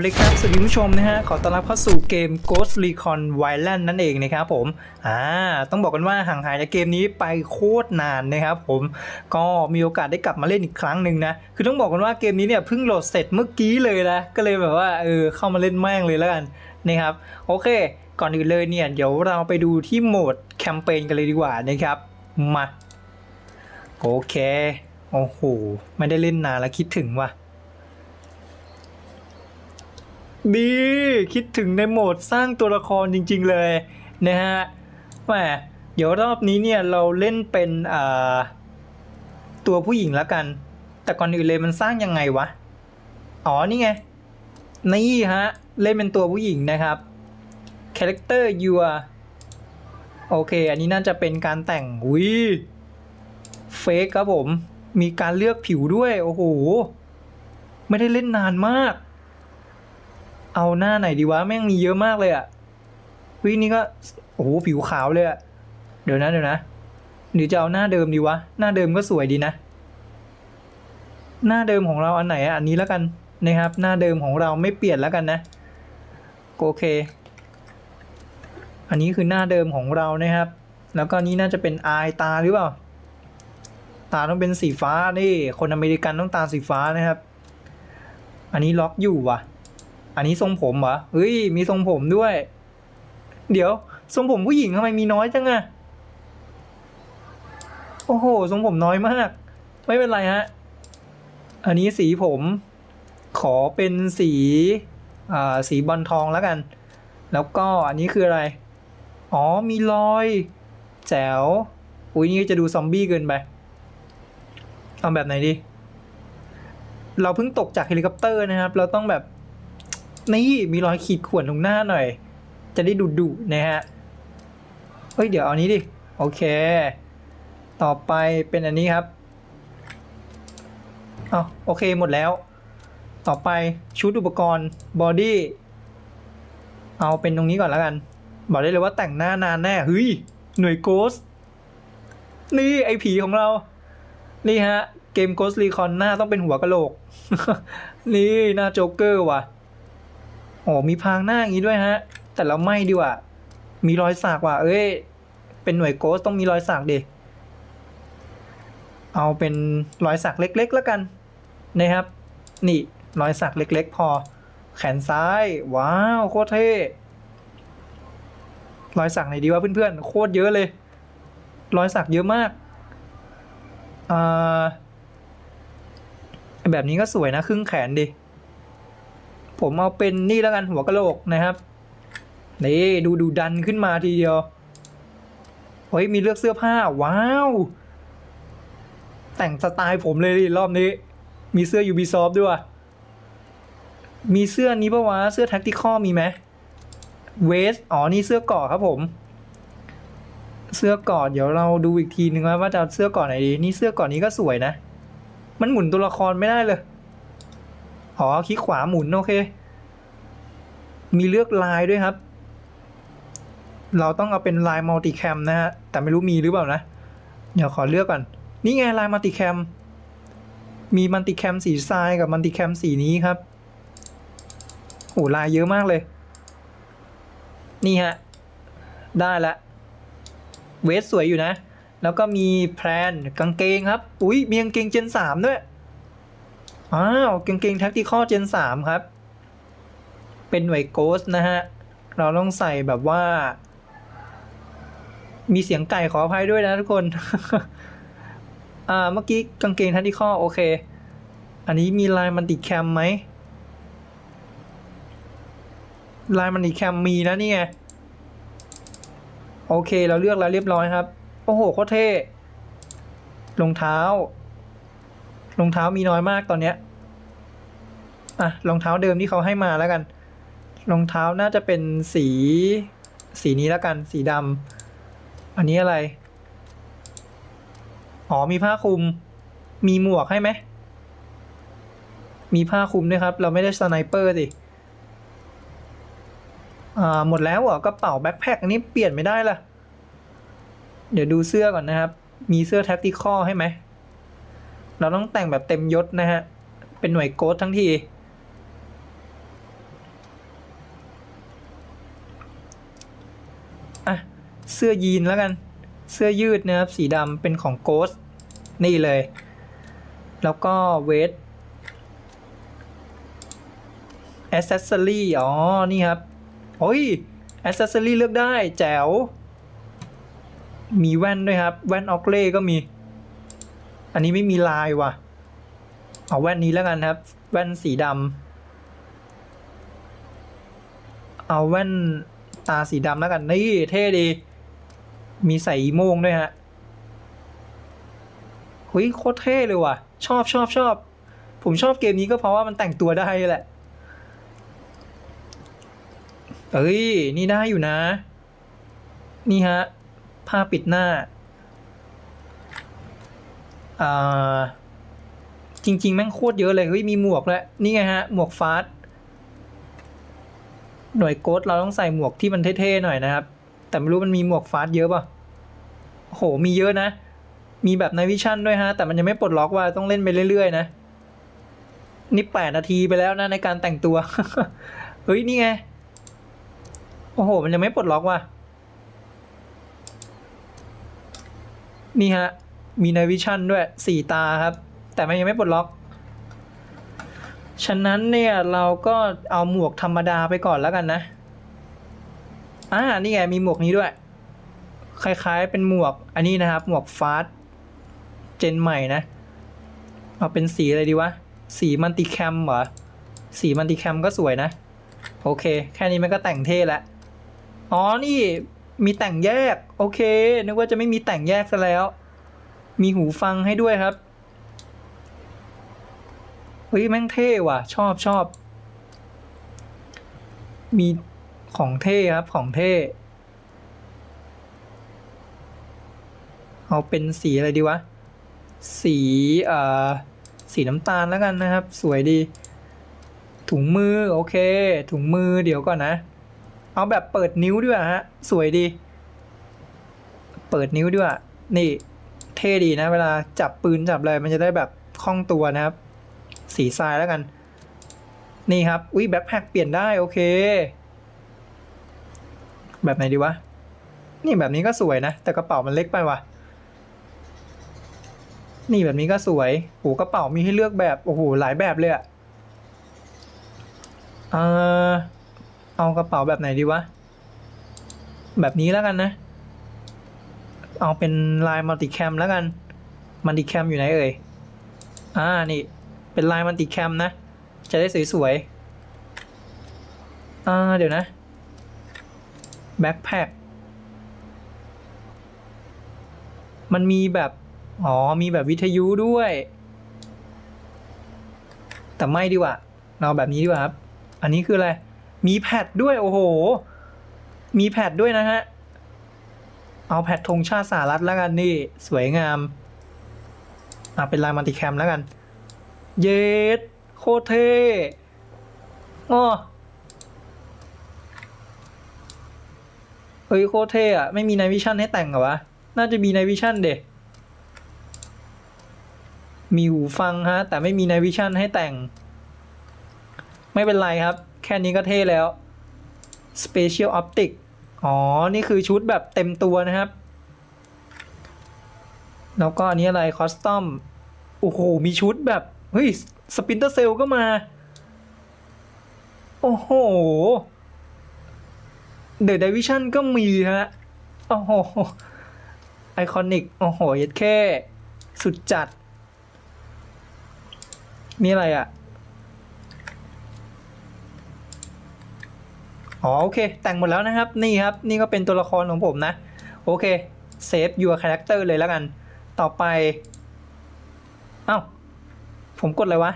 เลยครับสวัสดีผู้ชมนะฮะขอต้อนรับเข้าสู่เกม Ghost Recon Wildland นั่นเองนะครับผมอ่าต้องบอกกันว่าห่างหายจากเกมนี้ไปโคตรนานนะครับผมก็มีโอกาสได้กลับมาเล่นอีกครั้งหนึ่งนะคือต้องบอกกันว่าเกมนี้เนี่ยเพิ่งโหลดเสร็จเมื่อกี้เลยนะก็เลยแบบว่าเออเข้ามาเล่นแม่งเลยแล้วกันนะครับโอเค ก่อนอื่นเลยเนี่ยเดี๋ยวเราไปดูที่โหมดแคมเปญกันเลยดีกว่านะครับมาโอเคโอ้โหไม่ได้เล่นนานแล้วคิดถึงว่ะ ดีคิดถึงในโหมดสร้างตัวละครจริง ๆ เลยนะฮะแหมเดี๋ยวรอบนี้เนี่ยเราเล่นเป็นตัวผู้หญิงแล้วกัน แต่ก่อนอื่นเลยมันสร้างยังไงวะ อ๋อนี่ไง นี่ฮะ เล่นเป็นตัวผู้หญิงนะครับ character your โอเค อันนี้น่าจะเป็นการแต่งวิเฟกครับผม มีการเลือกผิวด้วย โอ้โห ไม่ได้เล่นนานมาก เอาหน้าไหนดีวะแม่งมีเยอะมากเลยอะ่ะวินี่ก็โอ้โหผิวขาวเลยอะ่ะเดี๋ยวนะเดี๋ยวนะหรือจะเอาหน้าเดิมดีวะหน้าเดิมก็สวยดีนะ หน้าเดิมของเราอันไหนอะอันนี้แล้วกันนะครับ หน้าเดิมของเราไม่เปลี่ยนแล้วกันนะโอเค อันนี้คือหน้าเดิมของเรานะครับ แล้วก็นี้น่าจะเป็นอายตาหรือเปล่า ตาต้องเป็นสีฟ้านี่คนอเมริกันต้องตาสีฟ้านะครับ อันนี้ล็อกอยู่ว่ะ อันนี้ทรงผมเหรอเฮ้ย มีทรงผมด้วย เดี๋ยว ทรงผมผู้หญิงทำไมมีน้อยจังอะโอ้โห ทรงผมน้อยมาก ไม่เป็นไรฮะ อันนี้สีผม ขอเป็นสีอ่าสีบอลทองแล้วกัน แล้วก็อันนี้คืออะไร อ๋อ มีรอย แจ๋ว อุ้ยนี่จะดูซอมบี้เกินไป เอาแบบไหนดี เราเพิ่งตกจากเฮลิคอปเตอร์นะครับ เราต้องแบบ นี่มีรอยขีดข่วนตรงหน้าหน่อย จะได้ดุดุนะฮะเฮ้ยเดี๋ยวเอานี้ดิ โอเค ต่อไปเป็นอันนี้ครับเอาโอเคหมดแล้ว ต่อไปชุดอุปกรณ์บอดี้เอาเป็นตรงนี้ก่อนแล้วกัน บอกได้เลยว่าแต่งหน้านานแน่เฮ้ยหน่วยโกสนี่ไอผีของเรา นี่ฮะ เกม Ghost Recon หน้าต้องเป็นหัวกะโหลก นี่หน้าโจ๊กเกอร์ว่ะ โอ้มีพางหน้าอย่างนี้ด้วยฮะ แต่เราไม่ดีกว่ามีรอยสักว่ะ เอ้ย เป็นหน่วยโกสต้องมีรอยสักดิเอาเป็นรอยสักเล็ก ๆ แล้วกันนะครับ นี่รอยสักเล็ก ๆ พอ แขนซ้าย ว้าวโคตรเท่รอยสักไหนดีวะเพื่อนๆโคตรเยอะเลย รอยสักเยอะมากอ่าแบบนี้ก็สวยนะ ครึ่งแขนดิ ผมเอาเป็นนี่แล้วกันหัวกะโหลกนะครับนี่ดูดูดันขึ้นมาทีเดียวเฮ้ยมีเลือกเสื้อผ้า ว้าว แต่งสไตล์ผมเลยดิรอบนี้ มีเสื้อ Ubisoft ด้วย มีเสื้อนี้ปะวะ เสื้อ Tactical มีไหมเวสอ๋อ นี่เสื้อกราะครับผม เสื้อกราะเดี๋ยวเราดูอีกทีนึงว่าจะเสื้อกราะไหนดี นี่เสื้อกราะนี้ก็สวยนะ มันหมุนตัวละครไม่ได้เลย อ๋อคลิกขวาหมุนโอเค มีเลือกลายด้วยครับ เราต้องเอาเป็นลายมัลติแคมนะฮะ แต่ไม่รู้มีหรือเปล่านะ เดี๋ยวขอเลือกก่อน นี่ไงลายมัลติแคม มีมัลติแคมสีทรายกับมัลติแคมสีนี้ครับโหลายเยอะมากเลย นี่ฮะ ได้ละเวสสวยอยู่นะ แล้วก็มีแพรนกางเกงครับ อุ้ยมีกางเกงเจนสามด้วย อ้าวกางเกงแท็กติคอเจนสามครับ เป็นหน่วยโกสนะฮะ เราต้องใส่แบบว่า มีเสียงไก่ขออภัยด้วยนะทุกคน อ่าเมื่อกี้กางเกงแท็กติคอโอเค อันนี้มีลายมันติดแคมไหมลายมันติดแคมมีนะนี่ไงโอเค เราเลือกแล้วเรียบร้อยครับ โอ้โหโคตรเท่รองเท้า รองเท้ามีน้อยมากตอนเนี้ยอะรองเท้าเดิมที่เขาให้มาแล้วกัน รองเท้าน่าจะเป็นสี สีนี้แล้วกัน สีดำอันนี้อะไร อ๋อมีผ้าคลุม มีหมวกให้ไหม มีผ้าคลุมด้วยครับ เราไม่ได้สไนเปอร์สิอ่าหมดแล้วเหรอกระเป๋าแบ็คแพคอันนี้เปลี่ยนไม่ได้ล่ะ เดี๋ยวดูเสื้อก่อนนะครับ มีเสื้อแท็กติคอให้ไหม เราต้องแต่งแบบเต็มยศนะฮะ เป็นหน่วยโกดทั้งที อะ เสื้อยีนแล้วกัน เสื้อยืดนะครับ สีดำเป็นของโกสนี่เลย แล้วก็เวทแอสเซสซอรี่อ๋อ นี่ครับ โอ้ยแอสเซสซอรี่เลือกได้ แจ๋ว มีแว่นด้วยครับ แว่นออกเล่ก็มี อันนี้ไม่มีลายว่ะ เอาแว่นนี้แล้วกันครับ แว่นสีดำเอาแว่นตาสีดำแล้วกัน นี่เท่ดี มีใส่อีโมงด้วยฮะเฮ้ยโคตรเท่เลยว่ะ ชอบชอบชอบ ผมชอบเกมนี้ก็เพราะว่ามันแต่งตัวได้แหละ เอ้ย นี่ได้อยู่นะ นี่ฮะ ผ้าปิดหน้า อ่าจริง ๆ แม่งโคตรเยอะเลยเฮ้ยมีหมวกแล้วนี่ไงฮะ หมวกฟาสหน่วยโกดเราต้องใส่หมวกที่มันเท่ๆหน่อยนะครับ แต่ไม่รู้มันมีหมวกฟาสเยอะป่ะโหมีเยอะนะ มีแบบในวิชั่นด้วยฮะ แต่มันยังไม่ปลดล็อกว่าต้องเล่นไปเรื่อยๆ นะ นี่แปดนาทีไปแล้วนะในการแต่งตัว เฮ้ยนี่ไง โอ้โห มันยังไม่ปลดล็อกว่ะ นี่ฮะ มีในวิชั่นด้วยสี่ตาครับ แต่มันยังไม่ปลดล็อก ฉะนั้นเนี่ยเราก็เอาหมวกธรรมดาไปก่อนแล้วกันนะ อ่า นี่ไงมีหมวกนี้ด้วย คล้ายๆเป็นหมวก อันนี้นะครับ หมวกฟาสเจนใหม่นะ เอาเป็นสีอะไรดีวะ สีมัลติแคมเหรอ สีมัลติแคมก็สวยนะ โอเค แค่นี้มันก็แต่งเท่แล้ว อ๋อ นี่มีแต่งแยก โอเค นึกว่าจะไม่มีแต่งแยกซะแล้ว มีหูฟังให้ด้วยครับเฮ้ยแม่งเท่ว่ะ ชอบชอบ มีของเท่ครับของเท่ เอาเป็นสีอะไรดีวะ สีเอ่อสีน้ำตาลแล้วกันนะครับ สวยดี ถุงมือ โอเค ถุงมือเดี๋ยวก่อนนะ เอาแบบเปิดนิ้วด้วยฮะ สวยดี เปิดนิ้วด้วย นี่ เท่ดีนะ เวลาจับปืนจับอะไรมันจะได้แบบคล่องตัวนะครับ สีทรายแล้วกัน นี่ครับอุ้ยแบ็คแพคเปลี่ยนได้โอเค แบบไหนดีวะ นี่แบบนี้ก็สวยนะ แต่กระเป๋ามันเล็กไปวะนี่แบบนี้ก็สวยโอ้กระเป๋ามีให้เลือกแบบโอ้โหหลายแบบเลยอะเออเอากระเป๋าแบบไหนดีวะ แบบนี้แล้วกันนะ เอาเป็นลายมัลติแคมแล้วกันมัลติแคมอยู่ไหนเอ่ยอ่านี่ เป็นลายมัลติแคมนะ จะได้สวยๆอ่าเดี๋ยวนะแบ็คแพคมันมีแบบ อ๋อ มีแบบวิทยุด้วย แต่ไม่ดีกว่า เราแบบนี้ดีกว่าครับ อันนี้คืออะไร มีแพดด้วย โอ้โห มีแพดด้วยนะฮะ เอาแพดธงชาติสหรัฐแล้วกันนี่ สวยงาม อะเป็นลายมัลติแคมแล้วกัน เยสโคตรเท่อ้อเฮ้ยโคตรเท่อะไม่มีในวิชั่นให้แต่งเหรอวะ น่าจะมีในวิชั่นเด็มีหูฟังฮะ แต่ไม่มีในวิชั่นให้แต่ง ไม่เป็นไรครับ แค่นี้ก็เท่แล้ว Special Optic อ๋อ นี่คือชุดแบบเต็มตัวนะครับ แล้วก็อันนี้อะไรคอสตอม โอ้โห มีชุดแบบ เฮ้ย สปินเตอร์เซลก็มา โอ้โห เดอะ i ดวิชั่นก็มีฮะ โอ้โห ไอคอนิก โอ้โห ยัดแค่ สุดจัด มีอะไรอะ อ๋อโอเค แต่งหมดแล้วนะครับ นี่ครับ นี่ก็เป็นตัวละครของผมนะ โอเคเซฟ your character เลยแล้วกัน ต่อไป เอ้า ผมกดอะไรวะ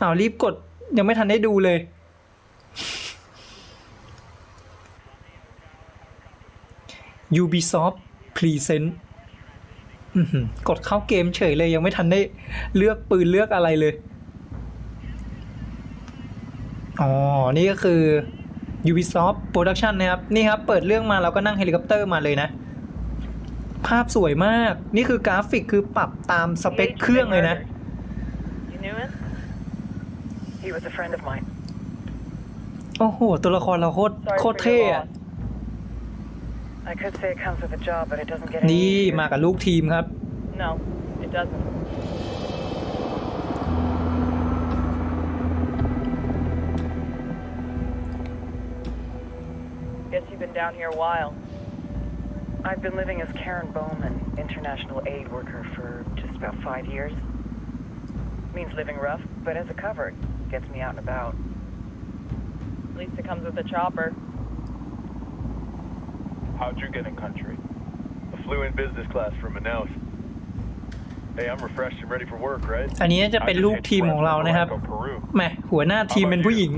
อ้าวรีบกดยังไม่ทันได้ดูเลย Ubisoft Present อื้อหือกดเข้าเกมเฉยเลยยังไม่ทันได้เลือกปืนเลือกอะไรเลย อ๋อ นี่ก็คือ Ubisoft Production นะครับ นี่ครับ เปิดเรื่องมาเราก็นั่งเฮลิคอปเตอร์มาเลยนะ ภาพสวยมาก นี่คือกราฟิกคือปรับตามสเปคเครื่องเลยนะ You knew him? He was a friend of mine. โอ้โห ตัวละครเราโคตร Sorry โคตร for เท่ your อะ loss. I could say it comes with a job, but it doesn't get any นี่ easier. มากับลูกทีมครับ No, it doesn't. been down here a while. I've been living as Karen Bowman, international aid worker, for just about five years. Means living rough, but as a cover, it gets me out and about. At least it comes with a chopper. How'd you get in country? I flew in business class from Manaus. Hey, I'm refreshed and ready for work, right? อันนี้จะเป็นลูกทีมของเรานะครับ Go Peru. แหมหัวหน้าทีมเป็นผู้หญิง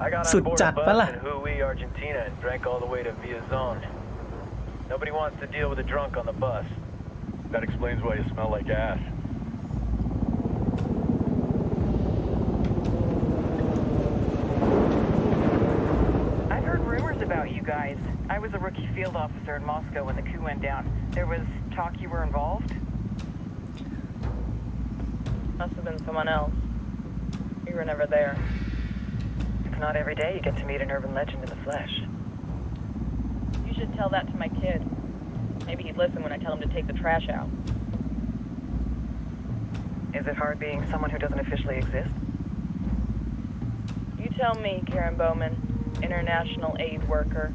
I got Sụt on board chặt a quá bus là. in Hui, Argentina, and drank all the way to Villa Zone. Nobody wants to deal with a drunk on the bus. That explains why you smell like ass. I've heard rumors about you guys. I was a rookie field officer in Moscow when the coup went down. There was talk you were involved? Must have been someone else. We were never there It's not every day you get to meet an urban legend in the flesh. You should tell that to my kid. Maybe he'd listen when I tell him to take the trash out. Is it hard being someone who doesn't officially exist? You tell me, Karen Bowman, international aid worker.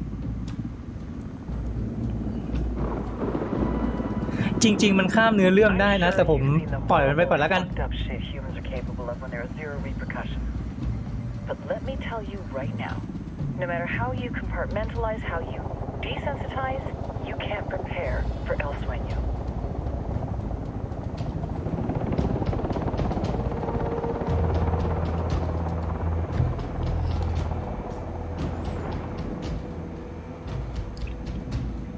จริง ๆ มันข้ามเนื้อเรื่องได้นะ แต่ผมปล่อยมันไปก่อนแล้วกัน Fucked up shit humans are capable of when there are zero repercussions. But let me tell you right now, no matter how you compartmentalize, how you desensitize, you can't prepare for El Sueño.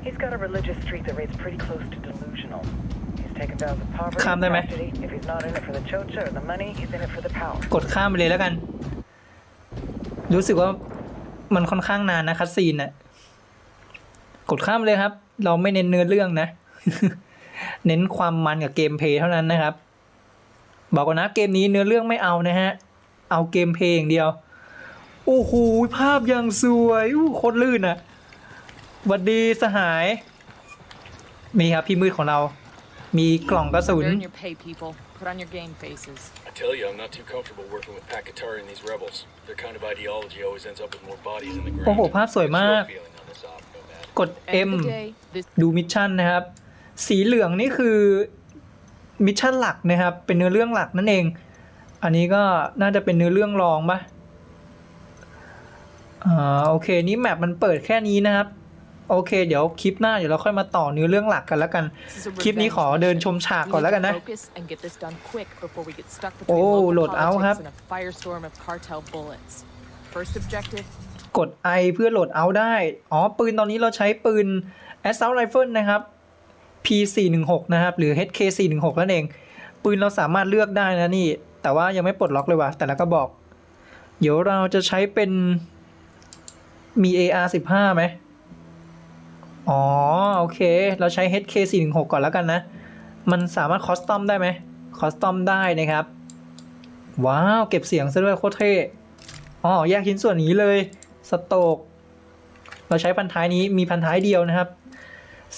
He's got a religious streak that rates pretty close to delusional. He's taken vows of poverty, Calm down, man. chastity. If he's not in it for the chocha or the money, he's in it for the power. กดข้ามไปเลยแล้วกัน รู้สึกว่ามันค่อนข้างนานนะคัสซีนน่ะ กดข้ามเลยครับ เราไม่เน้นเนื้อเรื่องนะ เน้นความมันกับเกมเพย์เท่านั้นนะครับ บอกก่อนนะเกมนี้เนื้อเรื่องไม่เอานะฮะ เอาเกมเพย์อย่างเดียว โอ้โหภาพยังสวยอู้โคตรลื่นอะหวัดดีสหาย มีครับพี่มืดของเรา มีกล่องกระสุน Earn your pay, people. Put on your game faces. I tell you, I'm not too comfortable working with Pakatari and these rebels. Their kind of ideology always ends up with more bodies in the ground. โอ้โหภาพสวยมาก What's your feeling on this op, Nomad? กด End M of the day, this ดูมิชชั่นนะครับ สีเหลืองนี่คือมิชชั่นหลักนะครับ เป็นเนื้อเรื่องหลักนั่นเอง อันนี้ก็น่าจะเป็นเนื้อเรื่องรองปะอ่าโอเค นี่แมปมันเปิดแค่นี้นะครับ โอเค เดี๋ยวคลิปหน้าเดี๋ยวเราค่อยมาต่อเนื้อเรื่องหลักกันแล้วกัน is a คลิปนี้ขอ revenge เดิน mission. ชมฉาก We ก่อน need แล้วกัน to นะ focus and get this done quick before we get stuck between โอ้ local โหลดเอาครับ politics and a firestorm of cartel bullets. First objective, กด I เพื่อโหลดเอาท์ได้ อ๋อ ปืนตอนนี้เราใช้ปืน Assault Rifle นะครับ P416 นะครับ หรือ HK416 นั่นเอง ปืนเราสามารถเลือกได้นะนี่ แต่ว่ายังไม่ปลดล็อกเลยว่ะ แต่ละก็บอก เดี๋ยวเราจะใช้เป็นมี AR15 ไหม อ๋อ โอเค เราใช้ HK416 ก่อนแล้วกันนะ มันสามารถคอสตอมได้ไหมคอสตอมได้นะครับ ว้าว เก็บเสียงซะด้วยโคตรเท่อ๋อ แยกชิ้นส่วนนี้เลย สโตก เราใช้พันท้ายนี้มีพันท้ายเดียวนะครับ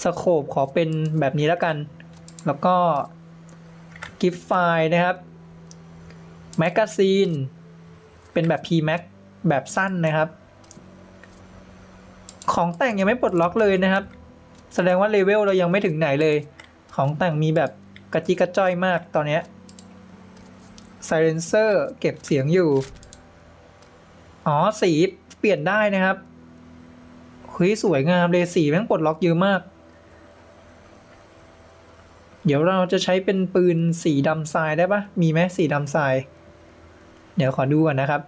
สโคปขอเป็นแบบนี้แล้วกัน แล้วก็กิฟไฟล์นะครับ แมกกาซีน เป็นแบบ P-Max แบบสั้นนะครับ ของแต่งยังไม่ปลดล็อกเลยนะครับ แสดงว่าเลเวลเรายังไม่ถึงไหนเลย ของแต่งมีแบบกระจิกระจ้อยมากตอนนี้ย Silencer เก็บเสียงอยู่ อ๋อสีเปลี่ยนได้นะครับเฮ้ยสวยงามเลยสีแม่งปลดล็อกเยอะมาก เดี๋ยวเราจะใช้เป็นปืนสีดำทรายได้ปะมีไหมสีดำทราย เดี๋ยวขอดูก่อนนะครับ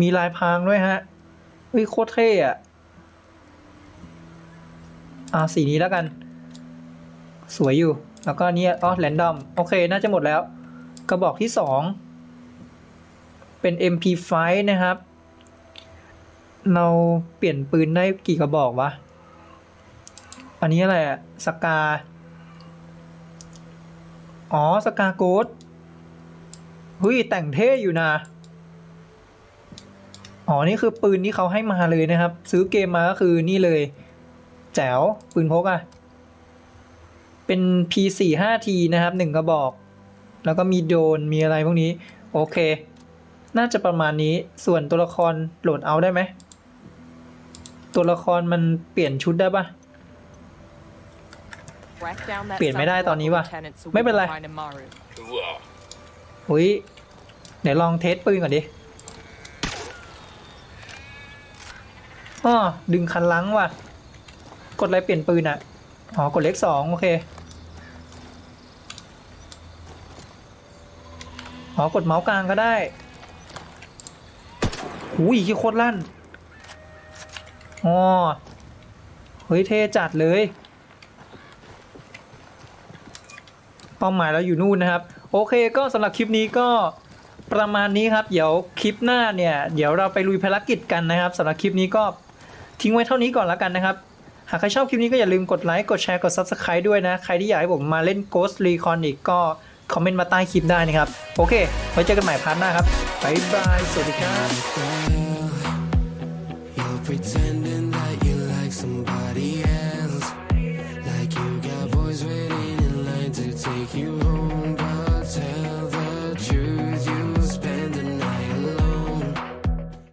มีลายพรางด้วยฮะเฮ้ยโคตรเท่อะ อ่าสีนี้แล้วกัน สวยอยู่ แล้วก็เนี่ยอ๋อแรนดอม โอเค น่าจะหมดแล้ว กระบอกที่สองเป็น MP5 นะครับ เราเปลี่ยนปืนได้กี่กระบอกวะ อันนี้อะไรอะสกา อ๋อ สกาโกดเฮ้ย แต่งเท่อยู่นะอ๋อ นี่คือปืนที่เขาให้มาเลยนะครับ ซื้อเกมมาก็คือนี่เลย แจ๋วปืนพกอะเป็น P45T นะครับหนึ่งกระบอก แล้วก็มีโดนมีอะไรพวกนี้ โอเค น่าจะประมาณนี้ส่วนตัวละครโหลดเอาได้ไหม ตัวละครมันเปลี่ยนชุดได้ปะเปลี่ยนไม่ได้ตอนนี้ว่ะ ไม่เป็นไรอุ้ยเดี๋ยวลองเทสปืนก่อนดิอ้อดึงคันลังว่ะ กดอะไรเปลี่ยนปืนอะอ๋อ กดเลขสองโอเค อ๋อ กดเมาส์กลางก็ได้หูยขี้โคตรลั่น อ๋อ เฮ้ย เท่จัดเลย เป้าหมายเราอยู่นู่นนะครับ โอเคก็สำหรับคลิปนี้ก็ประมาณนี้ครับ เดี๋ยวคลิปหน้าเนี่ย เดี๋ยวเราไปลุยภารกิจกันนะครับสำหรับคลิปนี้ก็ทิ้งไว้เท่านี้ก่อนแล้วกันนะครับ หากใครชอบคลิปนี้ก็อย่าลืมกดไลค์ กดแชร์ กด Subscribe ด้วยนะ ใครที่อยากให้ผมมาเล่น Ghost Recon อีกก็ คอมเมนต์มาใต้คลิปได้นะครับ โอเค ไว้เจอกันใหม่พาร์ทหน้าครับบ๊ายบาย สวัสดีครับ You're pretending that you like somebody else. Like you got boys waiting in line to take you home.